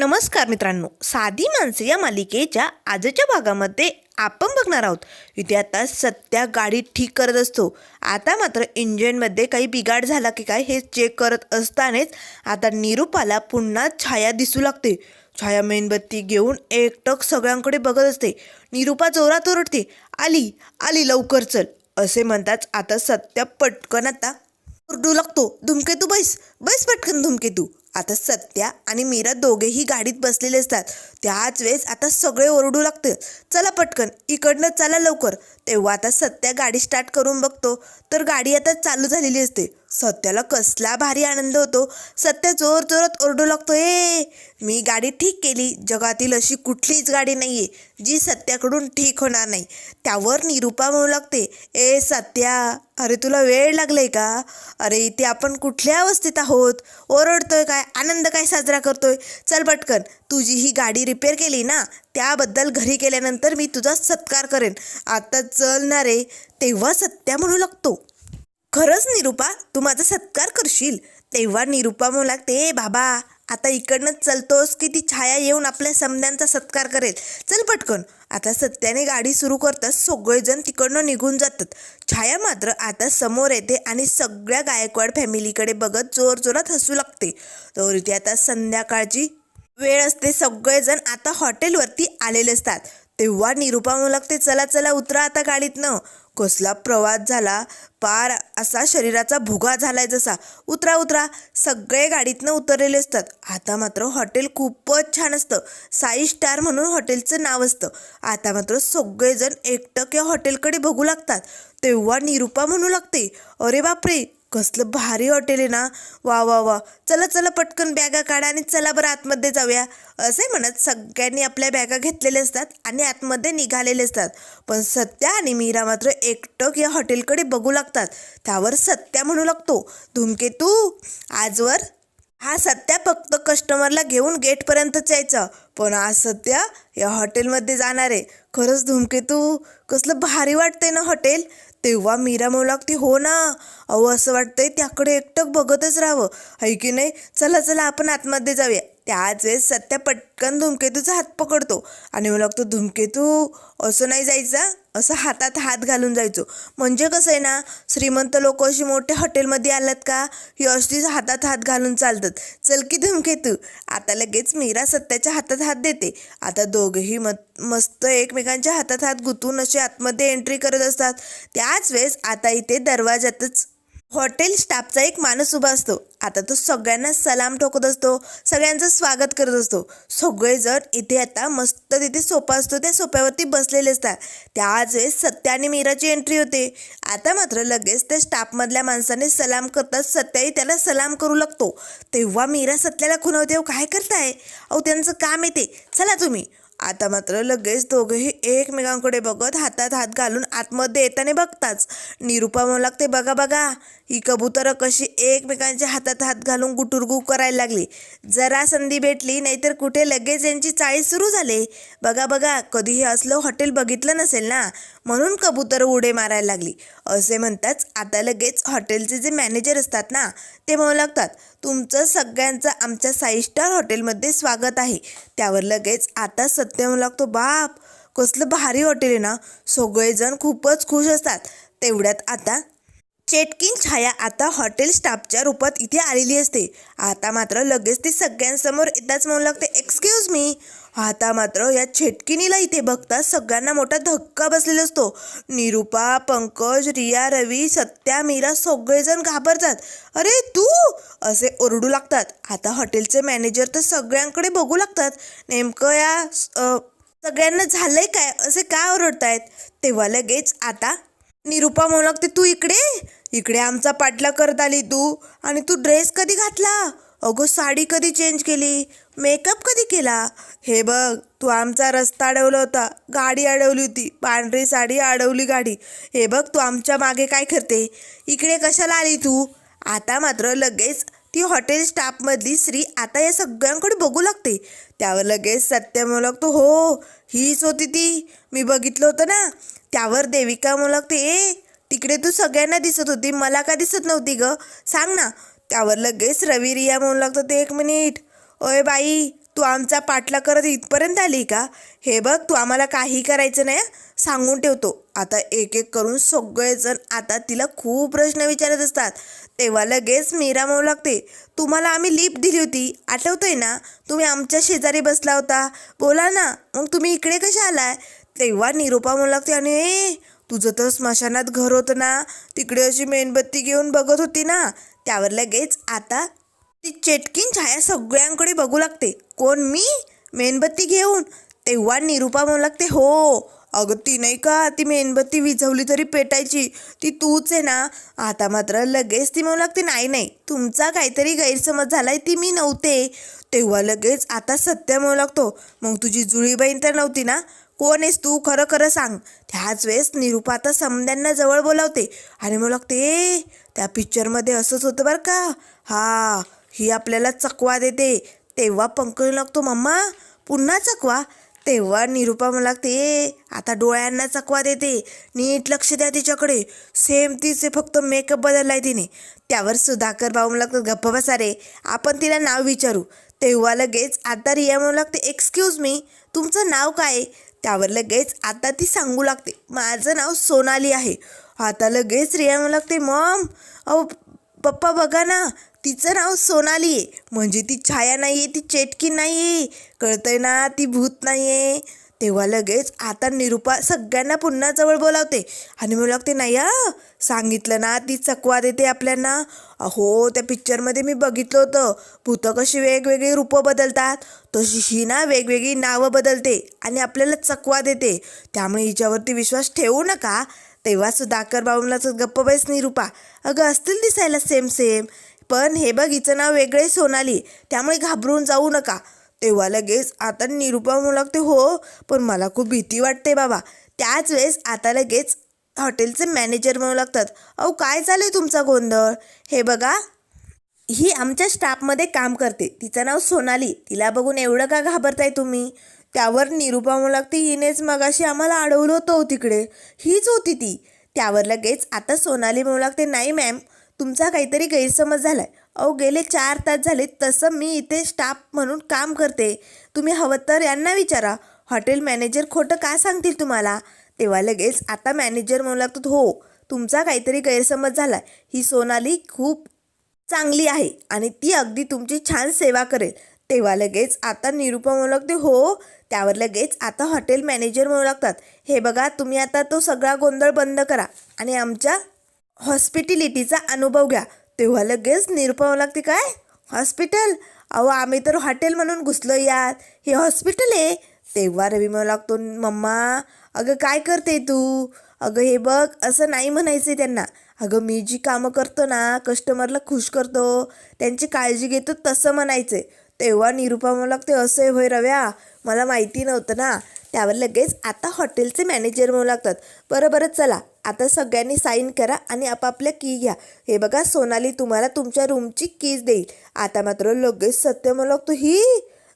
नमस्कार मित्रांनो. साधी माणसे या मालिकेच्या आजच्या भागामध्ये आपण बघणार आहोत. इथे आता सत्या गाडी ठीक करत असतो. आता मात्र इंजिनमध्ये काही बिघाड झाला की काय हे चेक करत असतानाच आता निरूपाला पुन्हा छाया दिसू लागते. छाया मेणबत्ती घेऊन एकटक सगळ्यांकडे बघत असते. निरूपा जोरात ओरडते आली आली लवकर चल. असे म्हणताच आता सत्या पटकन आता ओरडू लागतो. धुमकेतू बैस. बैस पटकन धुमकेतू आता सत्या आणि मीरा दोघेही गाडीत बसलेले असतात. त्याच वेळेस आता सगळे ओरडू लागते. चला पटकन इकडनं चला लवकर. तेव्हा आता सत्या गाडी स्टार्ट करून बघतो. तर गाडी आता चालू झालेली असते. सत्याला कसला भारी आनंद होतो. सत्या जोर जोरात ओरडू लागतो ए मी गाडी ठीक केली. जगातील अशी कुठलीच गाडी नाही आहे जी सत्याकडून ठीक होणार नाही. त्यावर निरूपा म्हणू लागते ए सत्या अरे तुला वेळ लागलाय का? अरे इथे आपण कुठल्या अवस्थेत आहोत? ओरडतोय काय? आनंद काय साजरा करतोय? चल पटकन तुझी ही गाडी रिपेअर केली ना त्याबद्दल घरी गेल्यानंतर मी तुझा सत्कार करेन. आता चल ना रे. तेव्हा सत्या म्हणू लागतो खरंच निरूपा तू माझा सत्कार करशील. तेव्हा निरूपा म्हणू लागते "ए बाबा आता इकडनं चलतोस की ती छाया येऊन आपल्या समद्यांचा सत्कार करेल. चल पटकन. आता सत्याने गाडी सुरू करताच सगळेजण तिकडनं निघून जातात. छाया मात्र आता समोर येते आणि सगळ्या गायकवाड फॅमिलीकडे बघत जोर जोरात हसू लागते. तर इथे आता संध्याकाळची वेळ असते. सगळेजण आता हॉटेलवरती आलेले असतात. तेव्हा निरूपा म्हणू लागते चला चला उतरा आता गाडीतनं. कसला प्रवास झाला पार असा शरीराचा भुगा झालाय जसा. उतरा उतरा सगळे गाडीतनं उतरलेले असतात. आता मात्र हॉटेल खूपच छान असतं. साई स्टार म्हणून हॉटेलचं नाव असतं. आता मात्र सगळेजण एकटक या हॉटेलकडे बघू लागतात. तेव्हा निरूपा म्हणू लागते अरे बापरे कसलं भारी हॉटेल आहे ना. वा वा वा. चला चला पटकन बॅगा काढा आणि चला बरं आतमध्ये जाऊया. असे म्हणत सगळ्यांनी आपल्या बॅगा घेतलेल्या असतात आणि आतमध्ये निघालेले असतात. पण सत्या आणि मीरा मात्र एकटक या हॉटेलकडे बघू लागतात. त्यावर सत्या म्हणू लागतो धुमकेतू आजवर हा सत्या फक्त कस्टमरला घेऊन गेटपर्यंतच यायचं. पण आज सत्या या हॉटेलमध्ये जाणार आहे. खरंच धुमकेतू कसलं भारी वाटतंय ना हॉटेल तेव्हा मीरा म्हणू लागते हो ना अहो असं वाटतंय त्याकडे एकटक बघतच राहावं. है की नाही? चला चला आपण आतमध्ये जाऊया. त्याच वेळेस सत्या पटकन धुमकेतूचा हात पकडतो. आणि मला लागतो धुमकेतू असं नाही जायचा असं हातात हात घालून जायचो. म्हणजे कसं आहे ना श्रीमंत लोक अशी मोठ्या हॉटेलमध्ये आलात का ही अशीच हातात हात घालून चालतात. चल की धुमकेतू. आता लगेच मीरा सत्याच्या हातात हात देते. आता दोघेही मत मस्त एकमेकांच्या हातात हात गुंतून असे आतमध्ये एंट्री करत असतात. त्याच वेळेस आता इथे दरवाजातच हॉटेल स्टाफचा एक माणूस उभा असतो. आता तो सगळ्यांना सलाम ठोकत असतो सगळ्यांचं स्वागत करत असतो. सगळेजण इथे आता मस्त तिथे सोपा असतो त्या सोप्यावरती बसलेले असतात. त्याच वेळेस सत्या आणि मीराची एंट्री होते. आता मात्र लगेच त्या स्टाफमधल्या माणसाने सलाम करतात सत्याही त्याला सलाम करू लागतो. तेव्हा मीरा सत्याला खुनवते "अहो, काय करताय? अहो त्यांचं काम येते. चला तुम्ही. आता मात्र लगेच दोघेही एकमेकांकडे बघत हातात हात घालून आतमध्ये येताना बघताच. निरुपा म्हणू लागते बघा बघा. ही कबुतरं कशी एकमेकांच्या हातात हात घालून गुटुरगू करायला लागली. जरा संधी भेटली नाहीतर कुठे लगेच यांची चाळी सुरू झाले. बघा बघा कधी हे असलं हॉटेल बघितलं नसेल ना? म्हणून कबुतर उडे मारायला लागली. असे म्हणताच आता लगेच हॉटेलचे जे मॅनेजर असतात ना ते म्हणू लागतात तुमचं सगळ्यांचं आमच्या साई स्टार हॉटेलमध्ये स्वागत आहे. त्यावर लगेच आता सत्य म्हणू लागतो बाप कसलं भारी हॉटेल आहे ना? सगळेजण खूपच खुश असतात. तेवढ्यात आता चेटकिन छाया आता हॉटेल स्टाफच्या रूपात इथे आलेली असते. आता मात्र लगेच ती सगळ्यांसमोर येताच म्हणू लागते एक्सक्यूज मी आता मात्र या छेटकिनीला इथे बघता सगळ्यांना मोठा धक्का बसलेला असतो. निरूपा पंकज रिया रवी सत्या मीरा सगळेजण घाबरतात. अरे तू? असे ओरडू लागतात. आता हॉटेलचे मॅनेजर तर सगळ्यांकडे बघू लागतात. नेमकं या सगळ्यांना झालंय काय? असे का ओरडतायत? तेव्हा लगेच आता निरूपा म्हणू लागते तू इकडे? इकडे आमचा पाटला करत आली तू. आणि तू ड्रेस कधी घातला? अगो साडी कधी चेंज केली? मेकअप कधी केला? हे बघ तू आमचा रस्ता अडवला होता. गाडी अडवली होती. पांढरी साडी अडवली गाडी. हे बघ तू आमच्या मागे काय करते? इकडे कशाला आली तू? आता मात्र लगेच ती हॉटेल स्टाफमधली स्त्री आता या सगळ्यांकडे बघू लागते. त्यावर लगेच सत्य म्हणू लागतो हो हीच होती ती. मी बघितलं होतं ना. त्यावर देविका म्हणू लागते ए तिकडे तू सगळ्यांना दिसत होती. मला का दिसत नव्हती ग? सांग ना. त्यावर लगेच रवी रिया म्हणू लागतो ते एक मिनिट. ओय बाई तू आमचा पाठला करत इथपर्यंत आली का? हे बघ तू आम्हाला काही करायचं नाही सांगून ठेवतो. आता एक एक करून सगळेजण आता तिला खूप प्रश्न विचारत असतात. तेव्हा लगेच मीरा म्हणू लागते तुम्हाला आम्ही लिफ्ट दिली होती. आठवतंय ना? तुम्ही आमच्या शेजारी बसला होता. बोला ना मग तुम्ही इकडे कशा आलाय? तेव्हा निरूपा म्हणू लागते आणि ए तुझं तर स्मशानात घर होतं ना. तिकडे अशी मेणबत्ती घेऊन बघत होती ना. त्यावर लगेच आता ती चेटकीन छाया सगळ्यांकडे बघू लागते. कोण मी? मेणबत्ती घेऊन. तेव्हा निरूपा म्हणू लागते हो अगं ती नाही का ती मेणबत्ती विझवली तरी पेटायची. ती तूच आहे ना. आता मात्र लगेच ती म्हणू लागते नाही नाही तुमचा काहीतरी गैरसमज झालाय ती मी नव्हते. तेव्हा लगेच आता सत्य म्हणू लागतो मग तुझी जुळी बहीण तर नव्हती ना? कोण आहेस तू? खरं खरं सांग. त्याच वेळेस निरूपा तर समद्यांना जवळ बोलावते. आणि मग लागते त्या पिक्चरमध्ये असंच होतं बरं का? हा ही आपल्याला चकवा देते. तेव्हा पंकज लागतो मम्मा. पुन्हा चकवा. तेव्हा निरूपा मला लागते आता डोळ्यांना चकवा देते. नीट लक्ष द्या तिच्याकडे. सेम तिचे फक्त मेकअप बदललाय तिने. त्यावर सुधाकर भाऊ मला गप्प बसा रे. आपण तिला नाव विचारू. तेव्हा लगेच आता रिया म्हणू लागते एक्सक्यूज मी तुमचं नाव काय त्यावर लगेच आता ती सांगू लागते. माझं नाव सोनाली आहे. आता लगेच रिया म्हणू लागते मम अहो पप्पा बघा ना तिचं नाव सोनाली आहे. म्हणजे ती छाया नाही आहे ती चेटकी नाही आहे कळतंय ना ती भूत नाही आहे तेव्हा लगेच आता निरूपा सगळ्यांना पुन्हा जवळ बोलावते. आणि म्हणू लागते नाही हा सांगितलं ना ती चकवा देते आपल्यांना अहो त्या पिक्चरमध्ये मी बघितलं होतं. भूतं कशी वेगवेगळी रूपं बदलतात. तशी ही ना वेगवेगळी नावं बदलते आणि आपल्याला चकवा देते. त्यामुळे हिच्यावरती विश्वास ठेवू नका. तेव्हा सुधाकर बाबूला गप्प बैस निरूपा. अगं असतील दिसायला सेम सेम पण हे बघ हिचं नाव वेगळे सोनाली. त्यामुळे घाबरून जाऊ नका. तेव्हा लगेच आता निरुपा म्हणू लागते हो. पण मला खूप भीती वाटते बाबा. त्याच वेळेस आता लगेच हॉटेलचे मॅनेजर म्हणू लागतात अहो काय चालू आहे तुमचा गोंधळ? हे बघा. ही आमच्या स्टाफमध्ये काम करते. तिचं नाव सोनाली. तिला बघून एवढं का घाबरताय तुम्ही? त्यावर निरुपा म्हणू लागते हिनेच मगाशी आम्हाला अडवलं होतं हो तिकडे. हीच होती ती. त्यावर लगेच आता सोनाली म्हणू लागते नाही मॅम. तुमचा काहीतरी गैरसमज झाला आहे अहो गेले चार तास झाले तसं मी इथे स्टाफ म्हणून काम करते. तुम्ही हवं तर यांना विचारा. हॉटेल मॅनेजर खोटं का सांगतील तुम्हाला? तेव्हा लगेच आता मॅनेजर म्हणू लागतात हो तुमचा काहीतरी गैरसमज झाला ही सोनाली खूप चांगली आहे आणि ती अगदी तुमची छान सेवा करेल. तेव्हा लगेच आता निरूपा म्हणू लागते हो. त्यावर लगेच आता हॉटेल मॅनेजर म्हणू लागतात हे बघा तुम्ही आता तो सगळा गोंधळ बंद करा आणि आमच्या हॉस्पिटॅलिटीचा अनुभव घ्या. तेव्हा लगेच निरपावं लागते काय? हॉस्पिटल. अहो आम्ही तर हॉटेल म्हणून घुसलो यात हे हॉस्पिटल आहे. तेव्हा रवी म्हणू लागतो मम्मा अगं काय करते तू? अगं हे बघ असं नाही म्हणायचं त्यांना. अगं मी जी कामं करतो ना कस्टमरला खुश करतो त्यांची काळजी घेतो तसं म्हणायचं तेव्हा निरूपा म्हणू लागते असं आहे होय रव्या मला माहिती नव्हतं ना. त्यावर लगेच आता हॉटेलचे मॅनेजर म्हणू लागतात बरं बरं चला. आता सगळ्यांनी साईन करा आणि आपापल्या की घ्या. हे बघा सोनाली तुम्हाला तुमच्या रूमची कीज देईल. आता मात्र लगेच सत्य म्हणू लागतो ही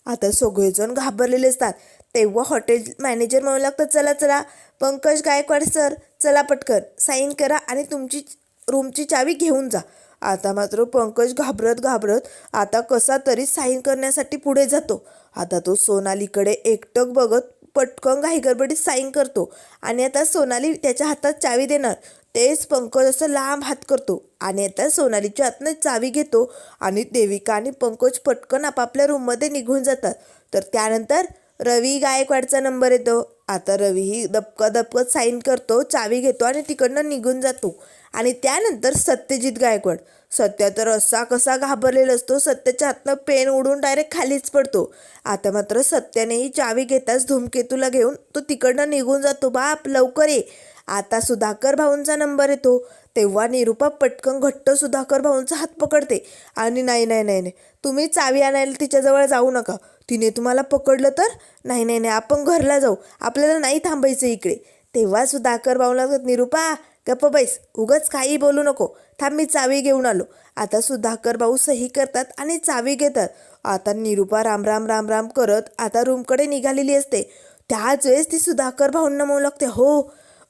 आता सगळेजण घाबरलेले असतात. तेव्हा हॉटेल मॅनेजर म्हणू लागतं चला चला पंकज गायकवाड सर चला पटकन साईन करा आणि तुमची रूमची चावी घेऊन जा. आता मात्र पंकज घाबरत घाबरत आता कसा तरी साईन करण्यासाठी पुढे जातो. आता तो सोनालीकडे एकटक बघत पटकन घाई गडबडीत साईन करतो आणि आता सोनाली त्याच्या हातात चावी देणार. तेच पंकज असं लांब हात करतो आणि आता सोनालीच्या हातनं चावी घेतो आणि देविका आणि पंकज पटकन आपापल्या रूममध्ये निघून जातात. तर त्यानंतर रवी गायकवाडचा नंबर येतो. आता रवीही दपकत दपकत साईन करतो चावी घेतो आणि तिकडनं निघून जातो. आणि त्यानंतर सत्यजित गायकवाड. सत्य तर असा कसा घाबरलेला असतो सत्याच्या हातनं पेन उडून डायरेक्ट खालीच पडतो. आता मात्र सत्यानेही चावी घेताच धूमकेतूला घेऊन तो तिकडनं निघून जातो बाप लवकर ये. आता सुधाकर भाऊंचा नंबर येतो. तेव्हा निरूपा पटकन घट्ट सुधाकर भाऊंचा हात पकडते. आणि नाही नाही नाही नाही. तुम्ही चावी आणायला तिच्याजवळ जाऊ नका. तिने तुम्हाला पकडलं तर? नाही नाही नाही आपण घरला जाऊ. आपल्याला नाही थांबायचं इकडे. तेव्हा सुधाकर भाऊला म्हणतात, निरूपा गप्प बैस. उगच काही बोलू नको. थांब मी चावी घेऊन आलो. आता सुधाकर भाऊ सही करतात आणि चावी घेतात. आता निरूपा राम राम राम राम करत आता रूमकडे निघालेली असते. त्याच वेळेस ती सुधाकर भाऊंना म्हणू लागते हो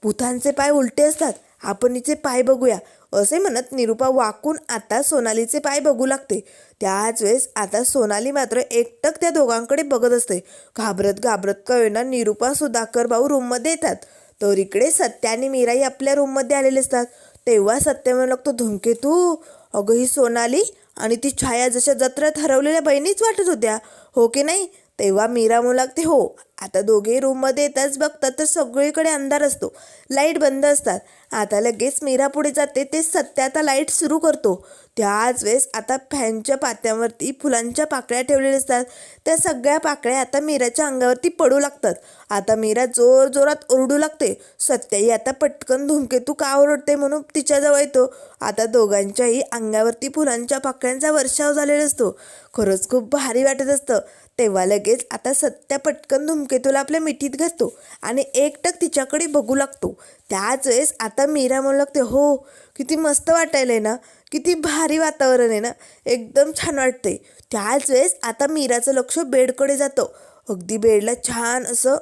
भूतांचे पाय उलटे असतात. आपण हिचे पाय बघूया. असे म्हणत निरुपा वाकून आता सोनालीचे पाय बघू लागते. त्याच वेळेस आता सोनाली मात्र एकटक त्या दोघांकडे बघत असते. घाबरत घाबरत कळना निरुपा सुधाकर भाऊ रूममध्ये येतात. तर इकडे सत्या आणि मीराही आपल्या रूममध्ये आलेले असतात. तेव्हा सत्य म्हणू लागतो धुमकेतू अगं ही सोनाली आणि ती छाया जशा जत्रात हरवलेल्या बहिणीच वाटत होत्या. हो की नाही? तेव्हा मीरा म्हणू लागते हो आता दोघे रूममध्ये येताच बघतात तर सगळीकडे अंधार असतो. लाइट बंद असतात. आता लगेच मीरा पुढे जाते ते सत्य आता लाइट सुरू करतो. त्याच वेळेस आता फॅनच्या पात्यावरती फुलांच्या पाकळ्या ठेवलेल्या असतात त्या सगळ्या पाकळ्या आता मीराच्या अंगावरती पडू लागतात. आता मीरा जोर जोरात ओरडू लागते. सत्याही आता पटकन धुमकेतू का ओरडते म्हणून तिच्याजवळ येतो. आता दोघांच्याही अंगावरती फुलांच्या पाकळ्यांचा वर्षाव झालेला असतो. खरंच खूप भारी वाटत असतं. तेव्हा लगेच आता सत्या पटकन धुमकेतूला आपल्या मिठीत घालतो आणि एकटक तिच्याकडे बघू लागतो. त्याच वेळेस आता मीरा म्हणू लागते हो किती मस्त वाटायलंय ना किती भारी वातावरण आहे ना एकदम छान वाटते त्याच वेळेस आता मीराचं लक्ष बेडकडे जातं. अगदी बेडला छान असं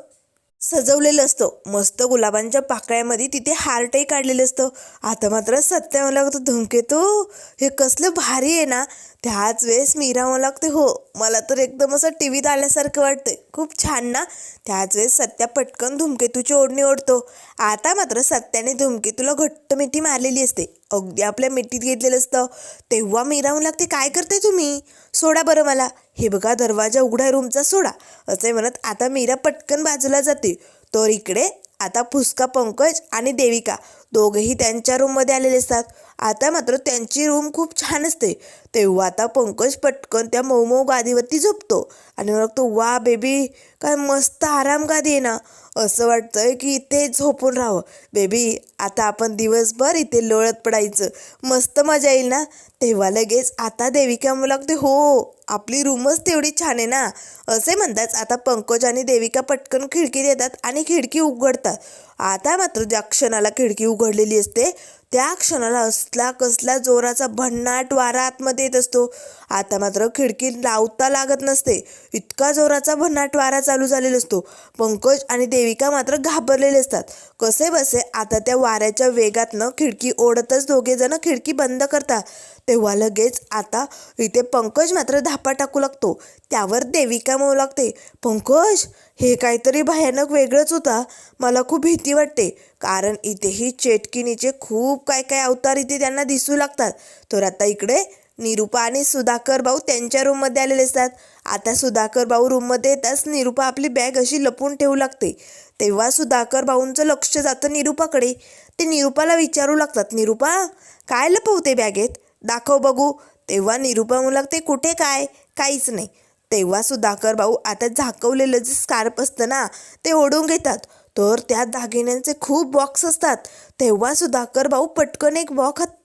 सजवलेलं असतं. मस्त गुलाबांच्या पाकळ्यामध्ये तिथे हार्टही काढलेलं असतं. आता मात्र सत्य मला लागतो धुमकेतू हे कसलं भारी आहे ना त्याच वेळेस मीरा मला लागते हो. मला तर एकदम असं टी व्हीत आल्यासारखं वाटतंय. खूप छान ना? त्याच वेळेस सत्या पटकन धुमकेतूची ओढणी ओढतो. आता मात्र सत्याने धुमकेतूला घट्ट मिठी मारलेली असते. अगदी आपल्या मिठीत घेतलेलं असतं. तेव्हा मीरा लागते काय करते तुम्ही? सोडा बरं मला. हे बघा दरवाजा उघडा रूमचा सोडा. असे म्हणत आता मीरा पटकन बाजूला जाते. तर इकडे आता फुसका पंकज आणि देविका. दोघेही त्यांच्या रूममध्ये आलेले असतात. आता मात्र त्यांची रूम खूप छान असते. तेव्हा आता पंकज पटकन त्या मऊ मऊ गादीवरती झोपतो आणि म्हणतो वा बेबी काय मस्त आराम गादी आहे ना. असं वाटतंय की इथे झोपून राहावं. बेबी आता आपण दिवसभर इथे लोळत पडायचं. मस्त मजा येईल ना? तेव्हा लगेच आता देविका म्हणू लागते हो आपली रूमच तेवढी छान आहे ना. असे म्हणताच आता पंकज आणि देविका पटकन खिडकी देतात आणि खिडकी उघडतात. आता मात्र ज्या क्षणाला खिडकी उघडलेली असते त्या क्षणाला असला कसला जोराचा भन्नाट वारा आतमध्ये येत असतो. आता मात्र खिडकी लावता लागत नसते. इतका जोराचा भन्नाट वारा चालू झालेला असतो. पंकज आणि देविका मात्र घाबरलेले असतात. कसे बसे आता त्या वाऱ्याच्या वेगातनं खिडकी ओढतच दोघेजण खिडकी बंद करतात. तेव्हा लगेच आता इथे पंकज मात्र धापा टाकू लागतो. त्यावर देविका म्हणू लागते. पंकज हे काहीतरी भयानक वेगळंच होता. मला खूप भीती वाटते. कारण इथेही चेटकिनीचे खूप काय काय अवतार इथे त्यांना दिसू लागतात. तर आता इकडे निरुपा आणि सुधाकर भाऊ त्यांच्या रूममध्ये आलेले असतात. आता सुधाकर भाऊ रूममध्ये येताच निरुपा आपली बॅग अशी लपून ठेवू लागते. तेव्हा सुधाकर भाऊंचं लक्ष जातं निरुपाकडे. ते निरुपाला विचारू लागतात निरुपा काय लपवते बॅगेत दाखव बघू. तेव्हा निरुपा म्हणू लागते कुठे काय? काहीच नाही. तेव्हा सुधाकर भाऊ आता झाकवलेलं जे स्कार्प असतं ना ते ओढून घेतात. तर त्या दागिन्यांचे खूप बॉक्स असतात. तेव्हा सुधाकर भाऊ पटकन एक बॉक्स हात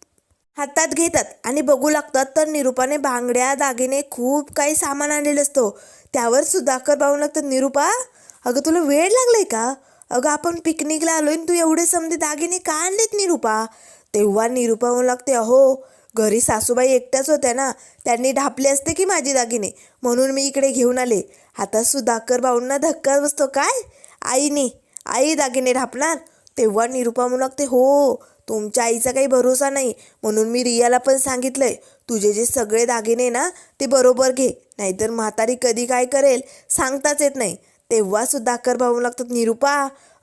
हातात घेतात आणि बघू लागतात तर निरुपाने बांगड्या दागिने खूप काही सामान आणलेलं असतो. त्यावर सुधाकर भाऊ लागतात निरुपा अगं तुला वेळ लागलाय का? अगं आपण पिकनिकला आलोय तू एवढे समजे दागिने का आणलेत निरुपा? तेव्हा निरुपा म्हणू लागते अहो घरी सासूबाई एकट्याच होत्या ना त्यांनी ढापले असते की माझी दागिने? म्हणून मी इकडे घेऊन आले. आता सुधाकर भाऊंना धक्का बसतो काय? आईने आई दागिने ढापणार? तेव्हा निरुपा म्हणू लागते हो तुमच्या आईचा काही भरोसा नाही. म्हणून मी रियाला पण सांगितलंय तुझे जे सगळे दागिने ना ते बरोबर घे नाहीतर म्हातारी कधी काय करेल सांगताच येत नाही. तेव्हा सुधाकर भाऊ लागतात निरुपा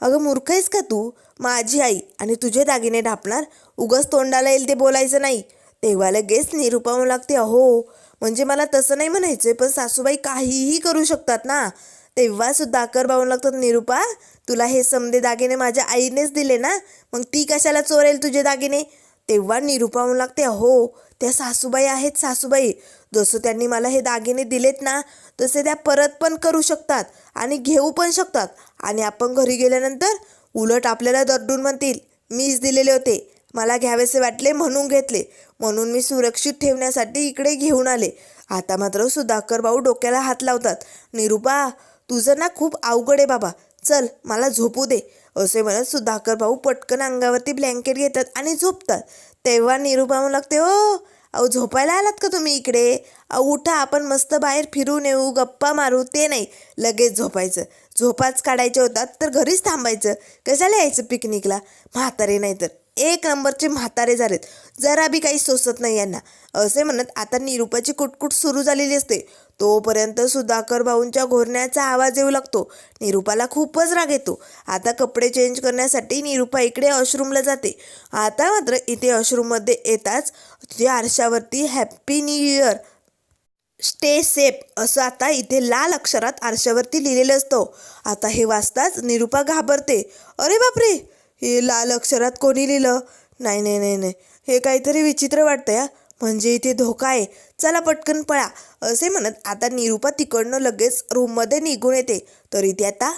अगं मूर्ख आहेस का तू? माझी आई आणि तुझे दागिने ढापणार? उगस तोंडाला येईल ते बोलायचं नाही. तेव्हा लगेच निरुपा म्हणू लागते अहो. म्हणजे मला तसं नाही म्हणायचं पण सासूबाई काहीही करू शकतात ना. तेव्हा अकर बावन लागतात निरुपा तुला हे समदे दागिने माझ्या आईनेच दिले ना. मग ती कशाला चोरेल तुझे दागिने? तेव्हा निरुपा म्हणू लागते अहो त्या सासूबाई आहेत सासूबाई. जसं त्यांनी मला हे दागिने दिलेत ना तसे त्या परत पण करू शकतात आणि घेऊ पण शकतात. आणि आपण घरी गेल्यानंतर उलट आपल्याला दरडून म्हणतील मीच दिलेले होते. मला घ्यावेसे वाटले म्हणून घेतले. म्हणून मी सुरक्षित ठेवण्यासाठी इकडे घेऊन आले. आता मात्र सुधाकर भाऊ डोक्याला हात लावतात. निरुपा तुझं ना खूप अवघड आहे बाबा. चल मला झोपू दे. असे म्हणत सुधाकर भाऊ पटकन अंगावरती ब्लँकेट घेतात आणि झोपतात. तेव्हा निरुपा म्हणू लागते हो अहो झोपायला आलात का तुम्ही इकडे? अहो उठा आपण मस्त बाहेर फिरून येऊ गप्पा मारू ते नाही. लगेच झोपायचं. झोपाच काढायच्या होतात तर घरीच थांबायचं. कशाला यायचं पिकनिकला म्हातारे नाही तर. एक नंबरचे म्हातारे झालेत. जरा बी काही सोसत नाही यांना. असे म्हणत आता निरूपाची कुटकुट सुरू झालेली असते. तोपर्यंत सुधाकर भाऊंच्या घोरण्याचा आवाज येऊ लागतो. निरूपाला खूपच राग येतो. आता कपडे चेंज करण्यासाठी निरूपा इकडे वॉशरूमला जाते. आता मात्र इथे वॉशरूममध्ये येताच तिथे आरशावरती happy new year stay safe असं आता इथे लाल अक्षरात आरशावरती लिहिलेलं असतं. आता हे वाचताच निरूपा घाबरते. अरे बापरे! हे लाल अक्षरात कोणी लिहिलं? नाही नाही नाही नाही. हे काहीतरी विचित्र वाटतंय हा. म्हणजे इथे धोका आहे. चला पटकन पळा. असे म्हणत आता निरूपा तिकडनं लगेच रूममध्ये निघून येते. तर इथे आता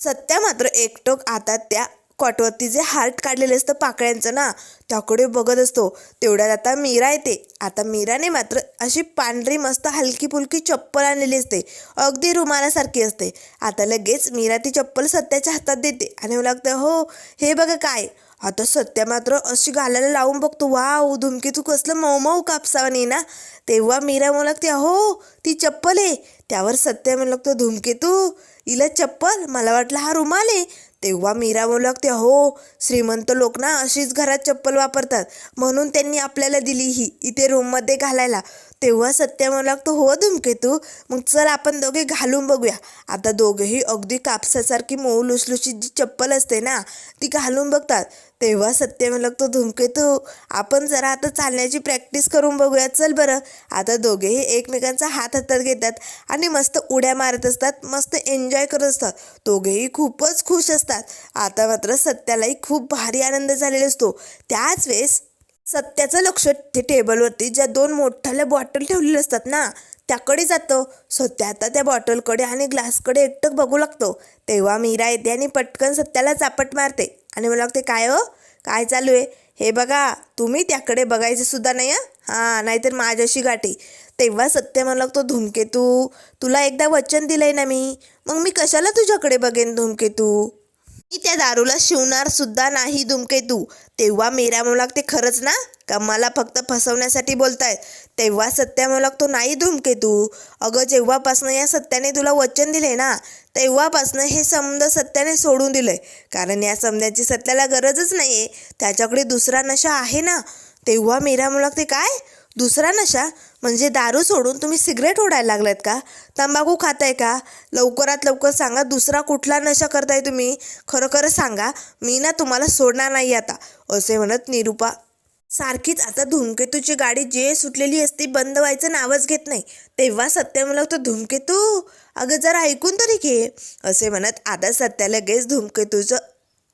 सत्या मात्र एकटोक आता त्या कॉटवरती जे हार्ट काढलेलं असतं पाकळ्यांचं ना त्याकडे बघत असतो. तेवढ्यात आता मीरा येते. आता मीराने मात्र अशी पांढरी मस्त हलकी फुलकी चप्पल आणलेली असते. अगदी रुमालासारखी असते. आता लगेच मीरा ती चप्पल सत्याच्या हातात देते आणि मला लागतं हो हे बघा काय? आता सत्या मात्र अशी घालायला लावून बघतो. वाव धुमकेतू कसलं मऊ मऊ कापसावानी ना. तेव्हा मीरा म्हणू लागते हो ती चप्पल आहे. त्यावर सत्या म्हणू लागतो धुमकेतू हिला चप्पल? मला वाटलं हा रुमाल आहे. तेव्हा मीरा म्हणू लागते हो श्रीमंत लोक ना अशीच घरात चप्पल वापरतात. म्हणून त्यांनी आपल्याला दिली ही इथे रूममध्ये घालायला. तेव्हा सत्य म्हणू लागतो हो धुमकेतू मग चल आपण दोघे घालून बघूया. आता दोघेही अगदी कापसासारखी मऊ लुसलुशी जी चप्पल असते ना ती घालून बघतात. तेव्हा सत्य म्हणू लागतो धुमकेतू आपण जरा आता चालण्याची प्रॅक्टिस करून बघूया चल बरं. आता दोघेही एकमेकांचा हात हातात घेतात आणि मस्त उड्या मारत असतात मस्त एन्जॉय करत असतात. दोघेही खूपच खुश असतात. आता मात्र सत्यालाही खूप भारी आनंद झालेला असतो. त्याच वेळेस सत्याचं लक्ष ते टेबलवरती ज्या दोन मोठ्याल्या बॉटल ठेवलेल्या असतात ना त्याकडे जातं. सत्या आता त्या बॉटलकडे आणि ग्लासकडे एकटक बघू लागतो. तेव्हा मीरा येते आणि पटकन सत्याला चापट मारते. आणि मला लागते काय हो? काय चालू आहे? हे बघा तुम्ही त्याकडे बघायचं सुद्धा नाही हां? नाहीतर माझ्याशी गाठी. तेव्हा सत्य मला लागतो धूमकेतू. तुला एकदा वचन दिलंय ना मी मग मी कशाला तुझ्याकडे बघेन धुमकेतू? मी त्या दारूला शिवणार सुद्धा नाही धूमकेतू. तेव्हा मीरा म्हणू लागते खरंच ना? का मला फक्त फसवण्यासाठी बोलतायत. तेव्हा सत्या म्हणू लागतो नाही धूमकेतू. अगं जेव्हापासनं या सत्याने तुला वचन दिले ना तेव्हापासनं हे समद सत्याने सोडून दिलंय. कारण या समद्याची सत्याला गरजच नाही आहे त्याच्याकडे दुसरा नशा आहे ना? तेव्हा मीरा म्हणू लागते काय? दुसरा नशा? म्हणजे दारू सोडून तुम्ही सिगरेट ओढायला लागलात का? तंबाखू खाताय का? लवकरात लवकर सांगा दुसरा कुठला नशा करताय तुम्ही? खरोखर सांगा मी ना तुम्हाला सोडणार नाही आता. असे म्हणत निरूपा सारखीच आता धूमकेतूची गाडी जे सुटलेली असते बंद व्हायचं नावच घेत नाही. तेव्हा सत्य म्हणलं होतं धूमकेतू अगं जरा ऐकून तरी घे. असे म्हणत आता सत्या लगेच धूमकेतूचं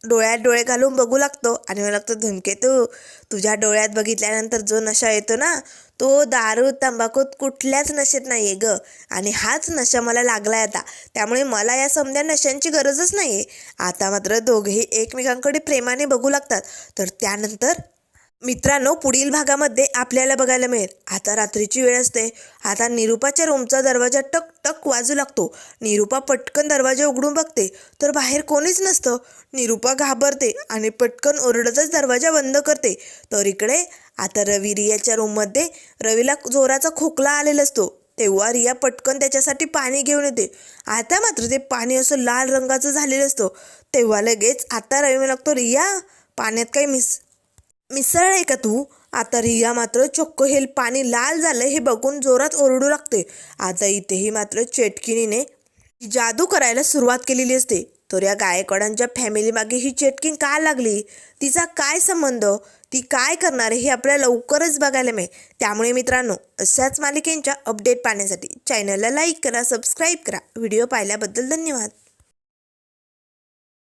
डोळ्यात डोळे घालून बघू लागतो आणि मला लागतो धुमकेतू तुझ्या डोळ्यात बघितल्यानंतर जो नशा येतो ना तो दारू तंबाखूत कुठल्याच नशेत नाही आहे ग. आणि हाच नशा मला लागला आहे आता. त्यामुळे मला या समध्या नशांची गरजच नाही आहे आता मात्र दोघेही एकमेकांकडे प्रेमाने बघू लागतात. तर त्यानंतर मित्रांनो पुढील भागामध्ये आपल्याला बघायला मिळेल. आता रात्रीची वेळ असते. आता निरूपाच्या रूमचा दरवाजा टक टक वाजू लागतो. निरूपा पटकन दरवाजा उघडून बघते. तर बाहेर कोणीच नसतं. निरूपा घाबरते आणि पटकन ओरडतच दरवाजा बंद करते. तर इकडे आता रवी रियाच्या रूममध्ये रवीला जोराचा खोकला आलेला असतो. तेव्हा रिया पटकन त्याच्यासाठी पाणी घेऊन येते. आता मात्र ते पाणी असं लाल रंगाचं झालेलं असतं. तेव्हा लगेच आता रवी लागतो रिया पाण्यात काही मिस मिसळ आहे का तू? आता रिया मात्र चक्क हे पाणी लाल झालं हे बघून जोरात ओरडू लागते. आता इथेही मात्र चेटकिनीने जादू करायला सुरुवात केलेली असते तर या गायकवाडांच्या फॅमिलीमागे ही चेटकिन का लागली? तिचा काय संबंध? ती काय करणार आहे हे आपल्याला लवकरच बघायला मिळेल. त्यामुळे मित्रांनो अशाच मालिकेंच्या अपडेट पाहण्यासाठी चॅनलला लाईक करा सबस्क्राईब करा. व्हिडिओ पाहिल्याबद्दल धन्यवाद.